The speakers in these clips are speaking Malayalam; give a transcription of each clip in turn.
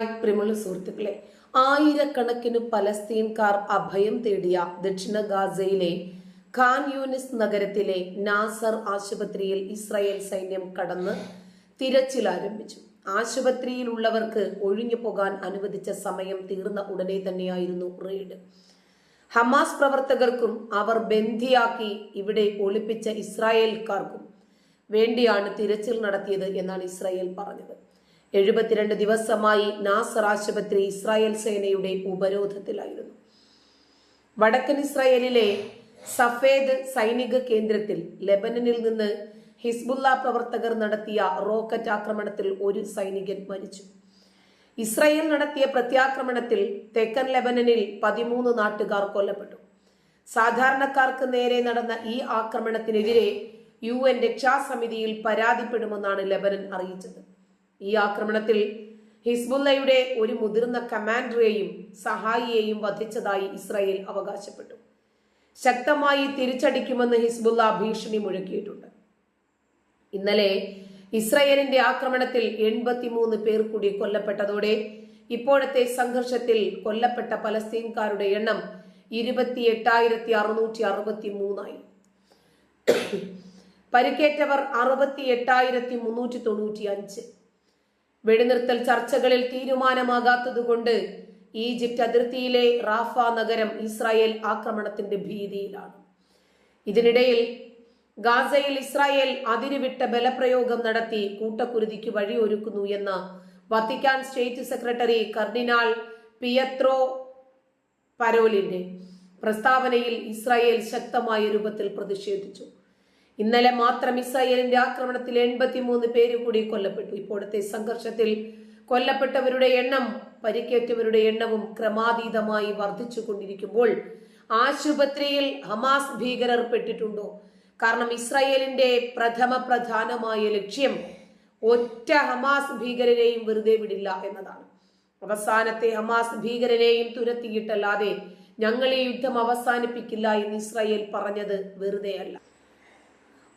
പ്രിയമുള്ള സുഹൃത്തുക്കളെ ആയിരക്കണക്കിന് പലസ്തീൻകാർ അഭയം തേടിയ ദക്ഷിണ ഗാസയിലെ ഖാൻ യൂനിസ് നഗരത്തിലെ നാസർ ആശുപത്രിയിൽ ഇസ്രായേൽ സൈന്യം കടന്ന് തിരച്ചിൽ ആരംഭിച്ചു. ആശുപത്രിയിലുള്ളവർക്ക് ഒഴിഞ്ഞു പോകാൻ അനുവദിച്ച സമയം തീർന്ന ഉടനെ തന്നെയായിരുന്നു റെയ്ഡ്. ഹമാസ് പ്രവർത്തകർക്കും അവർ ബന്ധിയാക്കി ഇവിടെ ഒളിപ്പിച്ച ഇസ്രായേൽക്കാർക്കും വേണ്ടിയാണ് തിരച്ചിൽ നടത്തിയത് എന്നാണ് ഇസ്രായേൽ പറഞ്ഞത്. എഴുപത്തിരണ്ട് ദിവസമായി നാസർ ആശുപത്രി ഇസ്രായേൽ സേനയുടെ ഉപരോധത്തിലായിരുന്നു. വടക്കൻ ഇസ്രായേലിലെ സഫേദ് സൈനിക കേന്ദ്രത്തിൽ ലെബനനിൽ നിന്ന് ഹിസ്ബുല്ല പ്രവർത്തകർ നടത്തിയ റോക്കറ്റ് ആക്രമണത്തിൽ ഒരു സൈനികൻ മരിച്ചു. ഇസ്രായേൽ നടത്തിയ പ്രത്യാക്രമണത്തിൽ തെക്കൻ ലെബനനിൽ പതിമൂന്ന് നാട്ടുകാർ കൊല്ലപ്പെട്ടു. സാധാരണക്കാർക്ക് നേരെ നടന്ന ഈ ആക്രമണത്തിനെതിരെ യു എൻ രക്ഷാസമിതിയിൽ പരാതിപ്പെടുമെന്നാണ് ലെബനൻ അറിയിച്ചത്. ഈ ആക്രമണത്തിൽ ഹിസ്ബുല്ലയുടെ ഒരു മുതിർന്ന കമാൻഡറെയും സഹായിയെയും വധിച്ചതായി ഇസ്രായേൽ അവകാശപ്പെട്ടു. ശക്തമായി തിരിച്ചടിക്കുമെന്ന് ഹിസ്ബുല്ല ഭീഷണി മുഴക്കിയിട്ടുണ്ട്. ഇന്നലെ ഇസ്രായേലിന്റെ ആക്രമണത്തിൽ എൺപത്തിമൂന്ന് പേർ കൂടി കൊല്ലപ്പെട്ടതോടെ ഇപ്പോഴത്തെ സംഘർഷത്തിൽ കൊല്ലപ്പെട്ട പലസ്തീൻകാരുടെ എണ്ണം ഇരുപത്തി എട്ടായിരത്തി അറുന്നൂറ്റി അറുപത്തി മൂന്നായി പരിക്കേറ്റവർ അറുപത്തി എട്ടായിരത്തി മുന്നൂറ്റി തൊണ്ണൂറ്റി അഞ്ച് വെടിനിർത്തൽ ചർച്ചകളിൽ തീരുമാനമാകാത്തതുകൊണ്ട് ഈജിപ്റ്റ് അതിർത്തിയിലെ റാഫ നഗരം ഇസ്രായേൽ ആക്രമണത്തിന്റെ ഭീതിയിലാണ്. ഇതിനിടയിൽ ഗാസയിൽ ഇസ്രായേൽ അതിരുവിട്ട ബലപ്രയോഗം നടത്തി കൂട്ടക്കുരുതിക്ക് വഴിയൊരുക്കുന്നു എന്ന് Vatican state secretary cardinal Pietro പരോലിന്റെ പ്രസ്താവനയിൽ ഇസ്രായേൽ ശക്തമായ രൂപത്തിൽ പ്രതിഷേധിച്ചു. ഇന്നലെ മാത്രം ഇസ്രായേലിന്റെ ആക്രമണത്തിൽ എൺപത്തിമൂന്ന് പേര് കൂടി കൊല്ലപ്പെട്ടു. ഇപ്പോഴത്തെ സംഘർഷത്തിൽ കൊല്ലപ്പെട്ടവരുടെ എണ്ണം പരിക്കേറ്റവരുടെ എണ്ണവും ക്രമാതീതമായി വർദ്ധിച്ചു കൊണ്ടിരിക്കുമ്പോൾ ആശുപത്രിയിൽ ഹമാസ് ഭീകരർ പെട്ടിട്ടുണ്ടോ? കാരണം ഇസ്രായേലിന്റെ പ്രഥമ പ്രധാനമായ ലക്ഷ്യം ഒറ്റ ഹമാസ് ഭീകരരെയും വെറുതെ വിടില്ല എന്നതാണ്. അവസാനത്തെ ഹമാസ് ഭീകരരെയും തുരത്തിയിട്ടല്ലാതെ ഞങ്ങൾ ഈ യുദ്ധം അവസാനിപ്പിക്കില്ല എന്ന് ഇസ്രായേൽ പറഞ്ഞത് വെറുതെയല്ല.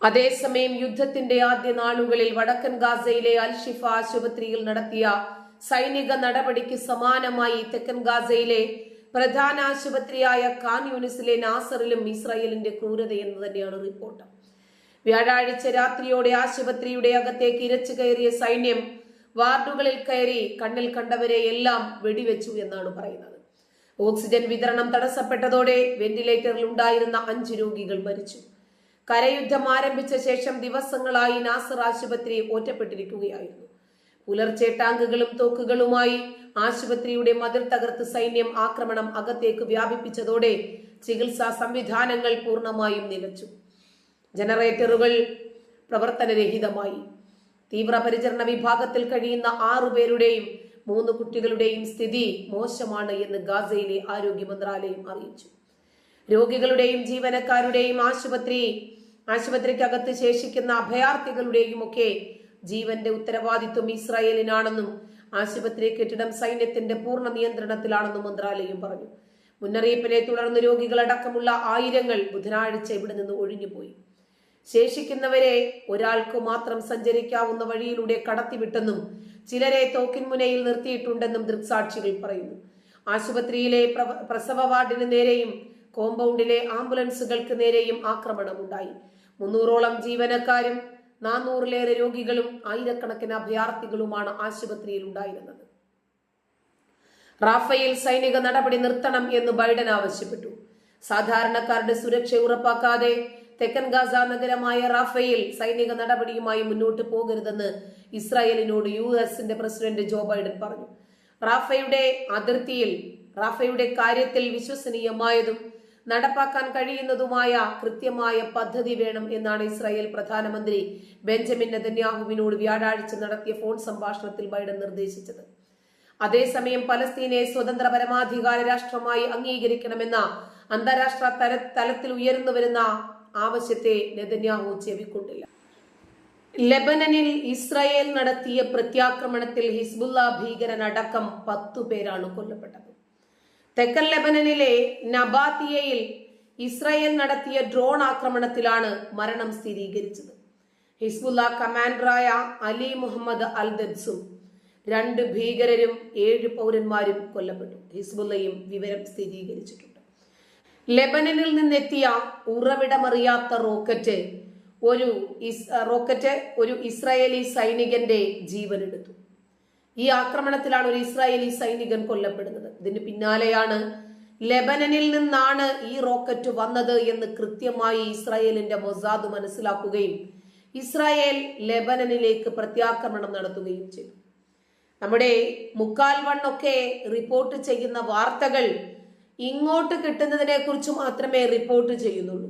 അതേസമയം യുദ്ധത്തിന്റെ ആദ്യ നാളുകളിൽ വടക്കൻ ഗാസയിലെ അൽ ഷിഫ ആശുപത്രിയിൽ നടത്തിയ സൈനിക നടപടിക്ക് സമാനമായി തെക്കൻ ഗാസയിലെ പ്രധാന ആശുപത്രിയായ ഖാൻ യൂണിസിലെ നാസറിലും ഇസ്രായേലിന്റെ ക്രൂരത എന്ന് തന്നെയാണ് റിപ്പോർട്ട്. വ്യാഴാഴ്ച രാത്രിയോടെ ആശുപത്രിയുടെ അകത്തേക്ക് ഇരച്ചു കയറിയ സൈന്യം വാർഡുകളിൽ കയറി കണ്ണിൽ കണ്ടവരെ എല്ലാം വെടിവെച്ചു എന്നാണ് പറയുന്നത്. ഓക്സിജൻ വിതരണം തടസ്സപ്പെട്ടതോടെ വെന്റിലേറ്ററിൽ ഉണ്ടായിരുന്ന അഞ്ച് രോഗികൾ മരിച്ചു. കരയുദ്ധം ആരംഭിച്ച ശേഷം ദിവസങ്ങളായി നാസർ ആശുപത്രി ഒറ്റപ്പെട്ടിരിക്കുകയായിരുന്നു. പുലർച്ചെ ടാങ്കുകളും തോക്കുകളുമായി ആശുപത്രിയുടെ മതിൽ തകർത്ത് സൈന്യം ആക്രമണം അകത്തേക്ക് വ്യാപിപ്പിച്ചതോടെ ചികിത്സാ സംവിധാനങ്ങൾ പൂർണമായും നിലച്ചു. ജനറേറ്ററുകൾ പ്രവർത്തനരഹിതമായി. തീവ്രപരിചരണ വിഭാഗത്തിൽ കഴിയുന്ന ആറുപേരുടെയും മൂന്ന് കുട്ടികളുടെയും സ്ഥിതി മോശമാണ് എന്ന് ഗാസയിലെ ആരോഗ്യ മന്ത്രാലയം അറിയിച്ചു. രോഗികളുടെയും ജീവനക്കാരുടെയും ആശുപത്രി ആശുപത്രിക്കകത്ത് ശേഷിക്കുന്ന അഭയാർത്ഥികളുടെയും ഒക്കെ ജീവന്റെ ഉത്തരവാദിത്വം ഇസ്രായേലിനാണെന്നും ആശുപത്രി കെട്ടിടം സൈന്യത്തിന്റെ പൂർണ നിയന്ത്രണത്തിലാണെന്നും മന്ത്രാലയം പറഞ്ഞു. മുന്നറിയിപ്പിനെ തുടർന്ന് രോഗികളടക്കമുള്ള ആയിരങ്ങൾ ബുധനാഴ്ച ഇവിടെ നിന്ന് ഒഴിഞ്ഞുപോയി. ശേഷിക്കുന്നവരെ ഒരാൾക്ക് മാത്രം സഞ്ചരിക്കാവുന്ന വഴിയിലൂടെ കടത്തിവിട്ടെന്നും ചിലരെ തോക്കിൻമുനയിൽ നിർത്തിയിട്ടുണ്ടെന്നും ദൃക്സാക്ഷികൾ പറയുന്നു. ആശുപത്രിയിലെ പ്രസവ വാർഡിന് നേരെയും കോമ്പൗണ്ടിലെ ആംബുലൻസുകൾക്ക് നേരെയും ആക്രമണമുണ്ടായി. മുന്നൂറോളം ജീവനക്കാരും നാനൂറിലേറെ രോഗികളും ആയിരക്കണക്കിന് അഭയാർത്ഥികളുമാണ് ആശുപത്രിയിൽ ഉണ്ടായിരുന്നത് റാഫേൽ സൈനിക നടപടി നിർത്തണം എന്ന് ബൈഡൻ ആവശ്യപ്പെട്ടു. സാധാരണക്കാരുടെ സുരക്ഷ ഉറപ്പാക്കാതെ തെക്കൻ ഗാസ നഗരമായ റാഫേൽ സൈനിക നടപടിയുമായി മുന്നോട്ട് പോകരുതെന്ന് ഇസ്രായേലിനോട് യു എസിന്റെ പ്രസിഡന്റ് ജോ ബൈഡൻ പറഞ്ഞു. റാഫയുടെ അതിർത്തിയിൽ റാഫയുടെ കാര്യത്തിൽ വിശ്വസനീയമായതും നടപ്പാക്കാൻ കഴിയുന്നതുമായ കൃത്യമായ പദ്ധതി വേണം എന്നാണ് ഇസ്രായേൽ പ്രധാനമന്ത്രി ബെഞ്ചമിൻ നെതന്യാഹുവിനോട് വ്യാഴാഴ്ച നടത്തിയ ഫോൺ സംഭാഷണത്തിൽ ബൈഡൻ നിർദ്ദേശിച്ചത്. അതേസമയം പലസ്തീനെ സ്വതന്ത്ര പരമാധികാര രാഷ്ട്രമായി അംഗീകരിക്കണമെന്ന അന്താരാഷ്ട്ര തല തലത്തിൽ ഉയർന്നു വരുന്ന ആവശ്യത്തെ നെതന്യാഹു ചെവിക്കൊണ്ടില്ല. ലെബനനിൽ ഇസ്രായേൽ നടത്തിയ പ്രത്യാക്രമണത്തിൽ ഹിസ്ബുല്ല ഭീകരനടക്കം പത്തു പേരാണ് കൊല്ലപ്പെട്ടത്. തെക്കൻ ലെബനനിലെ നബാത്തിയയിൽ ഇസ്രയേൽ നടത്തിയ ഡ്രോൺ ആക്രമണത്തിലാണ് മരണം സ്ഥിരീകരിച്ചത്. ഹിസ്ബുല്ല കമാൻഡറായ അലി മുഹമ്മദ് അൽ ദബ്സും രണ്ട് ഭീകരരും ഏഴ് പൗരന്മാരും കൊല്ലപ്പെട്ടു. ഹിസ്ബുല്ലയും വിവരം സ്ഥിരീകരിച്ചിട്ടുണ്ട്. ലെബനനിൽ നിന്നെത്തിയ ഉറവിടമറിയാത്ത റോക്കറ്റ് ഒരു റോക്കറ്റ് ഒരു ഇസ്രായേലി സൈനികന്റെ ജീവനെടുത്തു. ഈ ആക്രമണത്തിലാണ് ഒരു ഇസ്രായേലി സൈനികൻ കൊല്ലപ്പെടുന്നത്. ഇതിന് പിന്നാലെയാണ് ലെബനനിൽ നിന്നാണ് ഈ റോക്കറ്റ് വന്നത് എന്ന് കൃത്യമായി ഇസ്രായേലിന്റെ മൊസാദ് മനസ്സിലാക്കുകയും ഇസ്രായേൽ ലെബനനിലേക്ക് പ്രത്യാക്രമണം നടത്തുകയും ചെയ്തു. നമ്മുടെ മുക്കാൽ വണ്ണൊക്കെ റിപ്പോർട്ട് ചെയ്യുന്ന വാർത്തകൾ ഇങ്ങോട്ട് കിട്ടുന്നതിനെ കുറിച്ച് മാത്രമേ റിപ്പോർട്ട് ചെയ്യുന്നുള്ളൂ.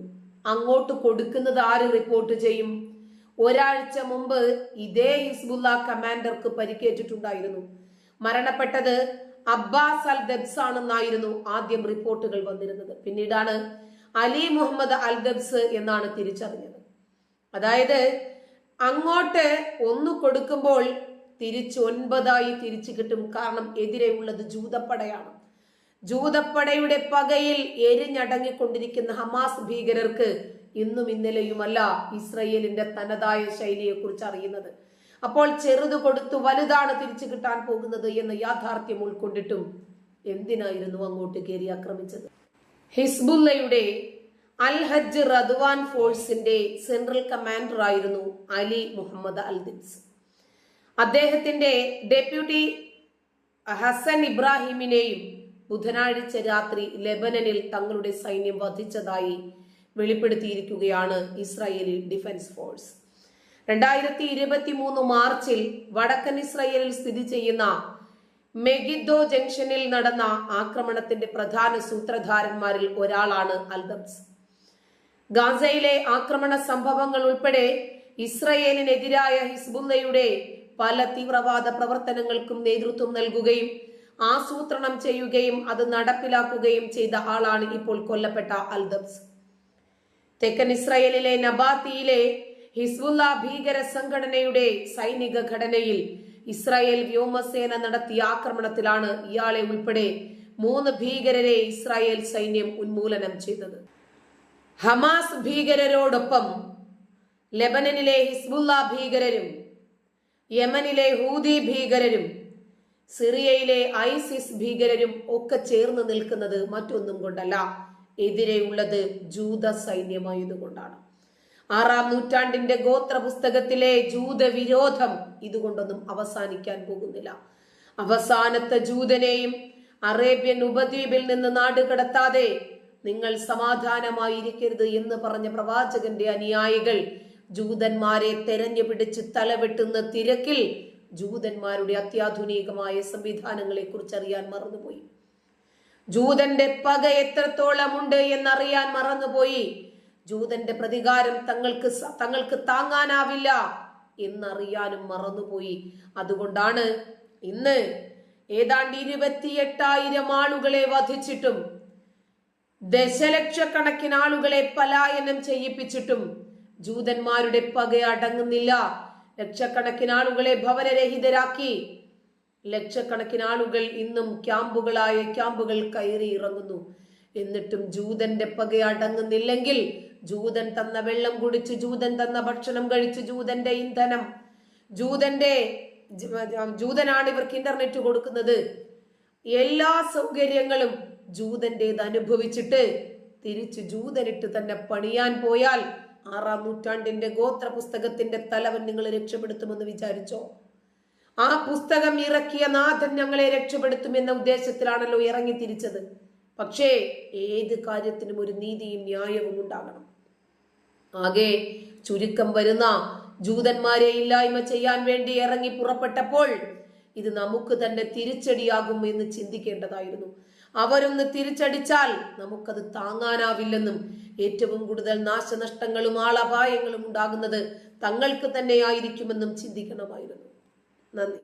അങ്ങോട്ട് കൊടുക്കുന്നത് ആര് റിപ്പോർട്ട് ചെയ്യും? ഒരാഴ്ച മുമ്പ് ഇതേ ഹിസ്ബുല്ല കമാൻഡർക്ക് പരിക്കേറ്റിട്ടുണ്ടായിരുന്നു. മരണപ്പെട്ടത് അബ്ബാസ് അൽ ദബ്സ് ആണെന്നായിരുന്നു ആദ്യം റിപ്പോർട്ടുകൾ വന്നിരുന്നത്. പിന്നീടാണ് അലി മുഹമ്മദ് അൽ ദബ്സ് എന്നാണ് തിരിച്ചറിഞ്ഞത്. അതായത് അങ്ങോട്ട് ഒന്ന് കൊടുക്കുമ്പോൾ തിരിച്ച് ഒൻപതായി തിരിച്ചു കിട്ടും. കാരണം എതിരെ ഉള്ളത് ജൂതപ്പടയാണ്. ജൂതപ്പടയുടെ പകയിൽ എരിഞ്ഞടങ്ങിക്കൊണ്ടിരിക്കുന്ന ഹമാസ് ഭീകരർക്ക് ഇന്നും ഇന്നലെയുമല്ല ഇസ്രയേലിന്റെ തനതായ ശൈലിയെക്കുറിച്ച് അറിയുന്നത്. അപ്പോൾ ചെറുത് കൊടുത്തു വലുതാണ് തിരിച്ചു കിട്ടാൻ പോകുന്നത് എന്ന യാഥാർത്ഥ്യം ഉൾക്കൊണ്ടിട്ടും എന്തിനായിരുന്നു അങ്ങോട്ട് കയറി ആക്രമിച്ചത്? ഹിസ്ബുല്ലയുടെ അൽ ഹജ്ജ് റദ്വാൻ ഫോഴ്സിന്റെ സെൻട്രൽ കമാൻഡർ ആയിരുന്നു അലി മുഹമ്മദ് അൽ ദിൻസ് അദ്ദേഹത്തിന്റെ ഡെപ്യൂട്ടി ഹസൻ ഇബ്രാഹിമിനെയും ബുധനാഴ്ച രാത്രി ലെബനനിൽ തങ്ങളുടെ സൈന്യം വധിച്ചതായി വെളിപ്പെടുത്തിയിരിക്കുകയാണ് ഇസ്രായേലി ഡിഫൻസ് ഫോഴ്സ്. രണ്ടായിരത്തി ഇരുപത്തി മൂന്ന് മാർച്ചിൽ വടക്കൻ ഇസ്രയേലിൽ സ്ഥിതി ചെയ്യുന്ന മെഗിദോ ജംഗ്ഷനിൽ നടന്ന ആക്രമണത്തിന്റെ പ്രധാന സൂത്രധാരന്മാരിൽ ഒരാളാണ് അൽബംസ്. ഗാസയിലെ ആക്രമണ സംഭവങ്ങൾ ഉൾപ്പെടെ ഇസ്രയേലിനെതിരായ ഹിസ്ബുല്ലയുടെ പല തീവ്രവാദ പ്രവർത്തനങ്ങൾക്കും നേതൃത്വം നൽകുകയും ആസൂത്രണം ചെയ്യുകയും അത് നടപ്പിലാക്കുകയും ചെയ്ത ആളാണ് ഇപ്പോൾ കൊല്ലപ്പെട്ട അൽദബ്സ് തെക്കൻ ഇസ്രയേലിലെ നബാത്തിയിലെ ഹിസ്ബുല്ല ഭീകര സംഘടനയുടെ സൈനിക ഘടനയിൽ ഇസ്രായേൽ വ്യോമസേന നടത്തിയ ആക്രമണത്തിലാണ് ഇയാളെ ഉൾപ്പെടെ മൂന്ന് ഭീകരരെ ഇസ്രായേൽ സൈന്യം ഉന്മൂലനം ചെയ്തത്. ഹമാസ് ഭീകരരോടൊപ്പം ലെബനനിലെ ഹിസ്ബുല്ല ഭീകരരും യമനിലെ ഹൂതി ഭീകരരും സിറിയയിലെ ഐസിസ് ഭീകരരും ഒക്കെ ചേർന്ന് നിൽക്കുന്നത് മറ്റൊന്നും കൊണ്ടല്ല. എതിരെയുള്ളത് ജൂത സൈന്യമായതുകൊണ്ടാണ്. ആറാം നൂറ്റാണ്ടിന്റെ ഗോത്ര പുസ്തകത്തിലെ ജൂത വിരോധം ഇതുകൊണ്ടൊന്നും അവസാനിക്കാൻ പോകുന്നില്ല. അവസാനത്തെ ജൂതനെയും അറേബ്യൻ ഉപദ്വീപിൽ നിന്ന് നാട് കടത്താതെ നിങ്ങൾ സമാധാനമായിരിക്കരുത് എന്ന് പറഞ്ഞ പ്രവാചകന്റെ അനുയായികൾ ജൂതന്മാരെ തെരഞ്ഞു പിടിച്ച് തലവെട്ടുന്ന തിരക്കിൽ ജൂതന്മാരുടെ അത്യാധുനികമായ സംവിധാനങ്ങളെ കുറിച്ച് അറിയാൻ മറന്നുപോയി. ജൂതന്റെ പക എത്രത്തോളമുണ്ട് എന്നറിയാൻ മറന്നുപോയി. ജൂതന്റെ പ്രതികാരം തങ്ങൾക്ക് തങ്ങൾക്ക് താങ്ങാനാവില്ല എന്നറിയാനും മറന്നുപോയി. അതുകൊണ്ടാണ് ഇന്ന് ഏതാണ്ട് ഇരുപത്തിയെട്ടായിരം ആളുകളെ വധിച്ചിട്ടും ദശലക്ഷക്കണക്കിന് ആളുകളെ പലായനം ചെയ്യിപ്പിച്ചിട്ടും ജൂതന്മാരുടെ പക അടങ്ങുന്നില്ല. ലക്ഷക്കണക്കിന് ആളുകളെ ഭവനരഹിതരാക്കി ലക്ഷക്കണക്കിന് ആളുകൾ ഇന്നും ക്യാമ്പുകളായ ക്യാമ്പുകൾ കയറി ഇറങ്ങുന്നു. എന്നിട്ടും ജൂതന്റെ പക അടങ്ങുന്നില്ലെങ്കിൽ ജൂതൻ തന്ന വെള്ളം കുടിച്ച് ജൂതൻ തന്ന ഭക്ഷണം കഴിച്ച് ജൂതന്റെ ഇന്ധനം. ജൂതന്റെ ജൂതനാണ് ഇവർക്ക് ഇന്റർനെറ്റ് കൊടുക്കുന്നത്. എല്ലാ സൗകര്യങ്ങളും ജൂതന്റേത് അനുഭവിച്ചിട്ട് തിരിച്ച് ജൂതനിട്ട് തന്നെ പണിയാൻ പോയാൽ ആറാം നൂറ്റാണ്ടിന്റെ ഗോത്ര പുസ്തകത്തിന്റെ തലവൻ നിങ്ങൾ രക്ഷപ്പെടുത്തുമെന്ന് വിചാരിച്ചോ? ആ പുസ്തകം ഇറക്കിയ നാഥൻ ഞങ്ങളെ രക്ഷപ്പെടുത്തുമെന്ന ഉദ്ദേശത്തിലാണല്ലോ ഇറങ്ങി തിരിച്ചത്. പക്ഷേ ഏത് കാര്യത്തിനും ഒരു നീതിയും ന്യായവും ഉണ്ടാകണം. ആകെ ചുരുക്കം വരുന്ന ജൂതന്മാരെ ഇല്ലായ്മ ചെയ്യാൻ വേണ്ടി ഇറങ്ങി പുറപ്പെട്ടപ്പോൾ ഇത് നമുക്ക് തന്നെ തിരിച്ചടിയാകും എന്ന് ചിന്തിക്കേണ്ടതായിരുന്നു. അവരൊന്ന് തിരിച്ചടിച്ചാൽ നമുക്കത് താങ്ങാനാവില്ലെന്നും ഏറ്റവും കൂടുതൽ നാശനഷ്ടങ്ങളും ആളപായങ്ങളും ഉണ്ടാകുന്നത് തങ്ങൾക്ക് തന്നെയായിരിക്കുമെന്നും ചിന്തിക്കണമായിരുന്നു. നന്ദി